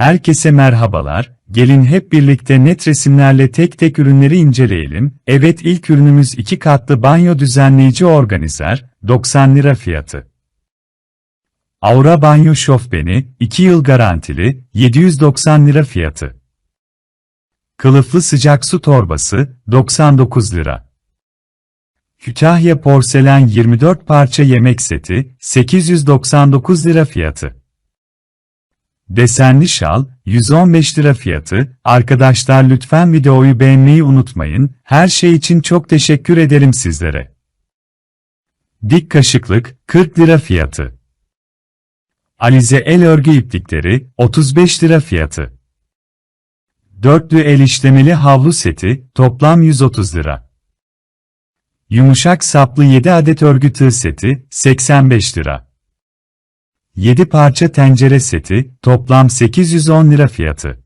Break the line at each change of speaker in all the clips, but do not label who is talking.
Herkese merhabalar, gelin hep birlikte net resimlerle tek tek ürünleri inceleyelim. Evet ilk ürünümüz iki katlı banyo düzenleyici organizer, 90 lira fiyatı. Aura Banyo Şofbeni, 2 yıl garantili, 790 lira fiyatı. Kılıflı sıcak su torbası, 99 lira. Kütahya Porselen 24 parça yemek seti, 899 lira fiyatı. Desenli şal, 115 lira fiyatı. Arkadaşlar lütfen videoyu beğenmeyi unutmayın. Her şey için çok teşekkür ederim sizlere. Dik kaşıklık, 40 lira fiyatı. Alize el örgü iplikleri, 35 lira fiyatı. Dörtlü el işlemeli havlu seti, toplam 130 lira. Yumuşak saplı 7 adet örgü tığ seti, 85 lira. 7 parça tencere seti, toplam 810 lira fiyatı.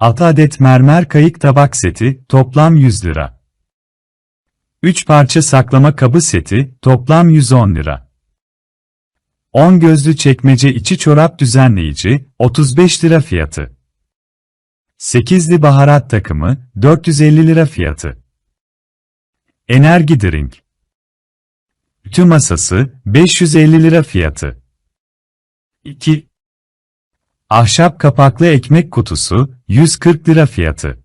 6 adet mermer kayık tabak seti, toplam 100 lira. 3 parça saklama kabı seti, toplam 110 lira. 10 gözlü çekmece içi çorap düzenleyici, 35 lira fiyatı. 8'li baharat takımı, 450 lira fiyatı. Enerji drink. Ütü masası, 550 lira fiyatı. 2. Ahşap kapaklı ekmek kutusu, 140 lira fiyatı.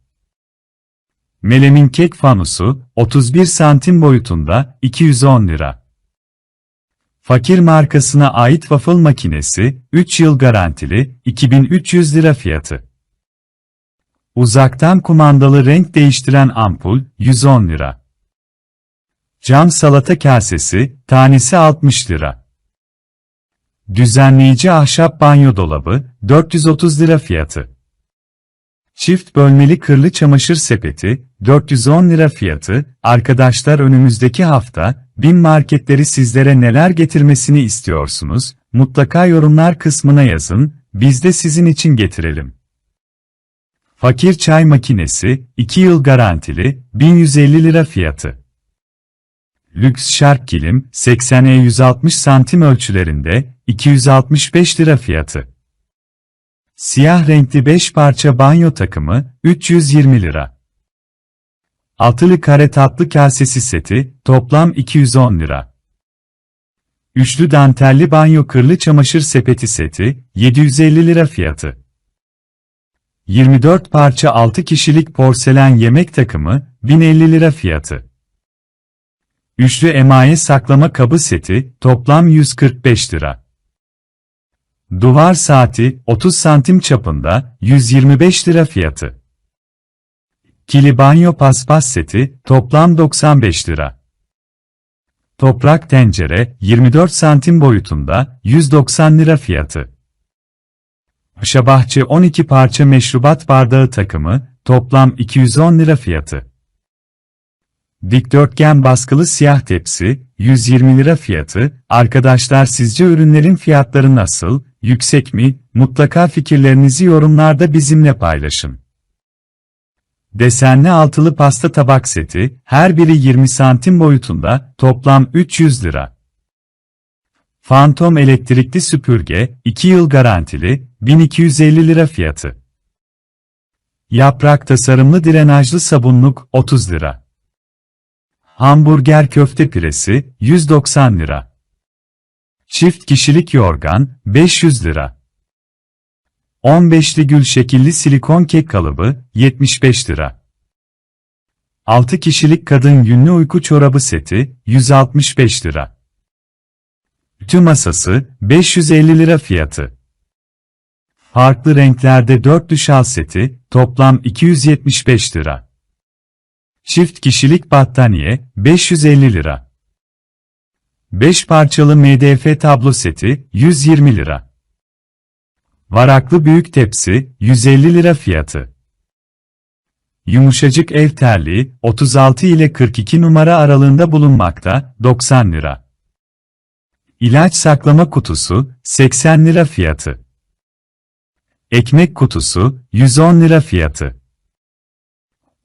Melemin kek fanusu, 31 santim boyutunda, 210 lira. Fakir markasına ait waffle makinesi, 3 yıl garantili, 2300 lira fiyatı. Uzaktan kumandalı renk değiştiren ampul, 110 lira. Cam salata kasesi, tanesi 60 lira. Düzenleyici ahşap banyo dolabı, 430 lira fiyatı. Çift bölmeli kırlı çamaşır sepeti, 410 lira fiyatı. Arkadaşlar önümüzdeki hafta, bin marketleri sizlere neler getirmesini istiyorsunuz? Mutlaka yorumlar kısmına yazın, biz de sizin için getirelim. Fakir çay makinesi, 2 yıl garantili, 1150 lira fiyatı. Lüks şark kilim, 80'e 160 santim ölçülerinde, 265 lira fiyatı. Siyah renkli 5 parça banyo takımı, 320 lira. Altılı kare tatlı kasesi seti, toplam 210 lira. Üçlü dantelli banyo kırlı çamaşır sepeti seti, 750 lira fiyatı. 24 parça 6 kişilik porselen yemek takımı, 1050 lira fiyatı. Üçlü emaye saklama kabı seti, toplam 145 lira. Duvar saati, 30 santim çapında, 125 lira fiyatı. Kili banyo paspas seti, toplam 95 lira. Toprak tencere, 24 santim boyutunda, 190 lira fiyatı. Paşabahçe 12 parça meşrubat bardağı takımı, toplam 210 lira fiyatı. Dikdörtgen baskılı siyah tepsi, 120 lira fiyatı. Arkadaşlar sizce ürünlerin fiyatları nasıl, yüksek mi? Mutlaka fikirlerinizi yorumlarda bizimle paylaşın. Desenli altılı pasta tabak seti, her biri 20 santim boyutunda, toplam 300 lira. Phantom elektrikli süpürge, 2 yıl garantili, 1250 lira fiyatı. Yaprak tasarımlı drenajlı sabunluk, 30 lira. Hamburger köfte piresi, 190 lira. Çift kişilik yorgan, 500 lira. 15'li gül şekilli silikon kek kalıbı, 75 lira. 6 kişilik kadın yünlü uyku çorabı seti, 165 lira. Ütü masası, 550 lira fiyatı. Farklı renklerde 4 şal seti, toplam 275 lira. Çift kişilik battaniye, 550 lira. 5 parçalı MDF tablo seti, 120 lira. Varaklı büyük tepsi, 150 lira fiyatı. Yumuşacık ev terliği, 36 ile 42 numara aralığında bulunmakta, 90 lira. İlaç saklama kutusu, 80 lira fiyatı. Ekmek kutusu, 110 lira fiyatı.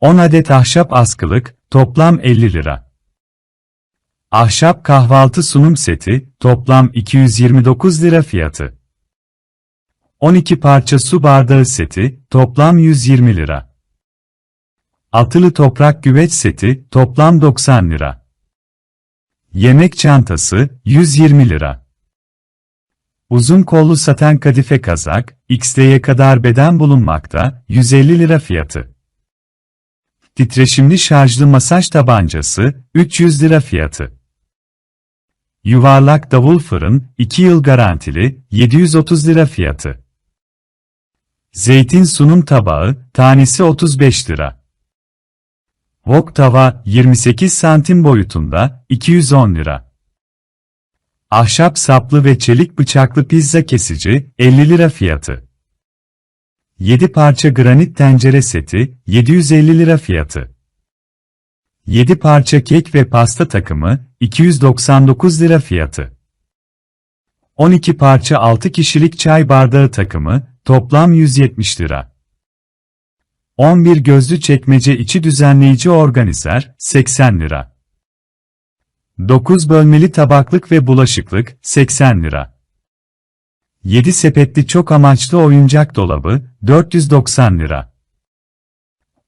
10 adet ahşap askılık, toplam 50 lira. Ahşap kahvaltı sunum seti, toplam 229 lira fiyatı. 12 parça su bardağı seti, toplam 120 lira. Altılı toprak güveç seti, toplam 90 lira. Yemek çantası, 120 lira. Uzun kollu saten kadife kazak, XL'ye kadar beden bulunmakta, 150 lira fiyatı. Titreşimli şarjlı masaj tabancası, 300 lira fiyatı. Yuvarlak davul fırın, 2 yıl garantili, 730 lira fiyatı. Zeytin sunum tabağı, tanesi 35 lira. Wok tava, 28 santim boyutunda, 210 lira. Ahşap saplı ve çelik bıçaklı pizza kesici, 50 lira fiyatı. 7 parça granit tencere seti, 750 lira fiyatı. 7 parça kek ve pasta takımı, 299 lira fiyatı. 12 parça 6 kişilik çay bardağı takımı, toplam 170 lira. 11 gözlü çekmece içi düzenleyici organizer, 80 lira. 9 bölmeli tabaklık ve bulaşıklık, 80 lira. 7 sepetli çok amaçlı oyuncak dolabı, 490 lira.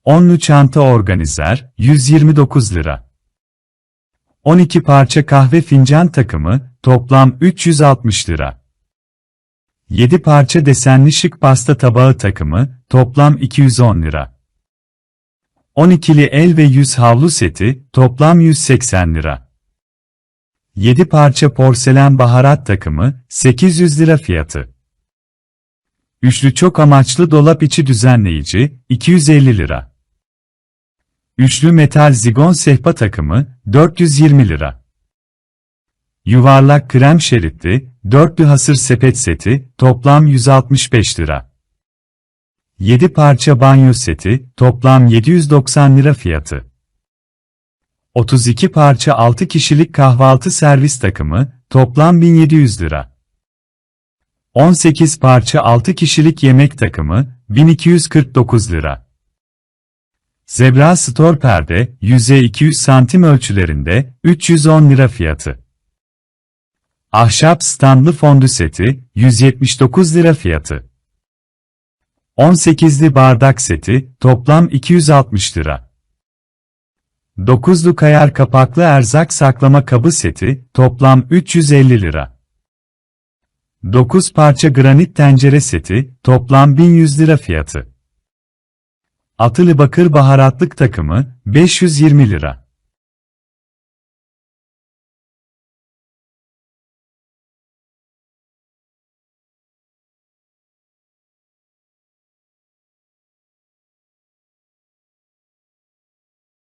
10'lu çanta organizer, 129 lira. 12 parça kahve fincan takımı, toplam 360 lira. 7 parça desenli şık pasta tabağı takımı, toplam 210 lira. 12'li el ve yüz havlu seti, toplam 180 lira. 7 parça porselen baharat takımı, 800 lira fiyatı. Üçlü çok amaçlı dolap içi düzenleyici, 250 lira. Üçlü metal zigon sehpa takımı, 420 lira. Yuvarlak krem şeritli, dörtlü hasır sepet seti, toplam 165 lira. 7 parça banyo seti, toplam 790 lira fiyatı. 32 parça 6 kişilik kahvaltı servis takımı, toplam 1700 lira. 18 parça 6 kişilik yemek takımı, 1249 lira. Zebra Store perde, yüze 200 santim ölçülerinde, 310 lira fiyatı. Ahşap standlı fondü seti, 179 lira fiyatı. 18'li bardak seti, toplam 260 lira. 9'lu kayar kapaklı erzak saklama kabı seti, toplam 350 lira. 9 parça granit tencere seti, toplam 1100 lira fiyatı. Atılı bakır baharatlık takımı, 520 lira.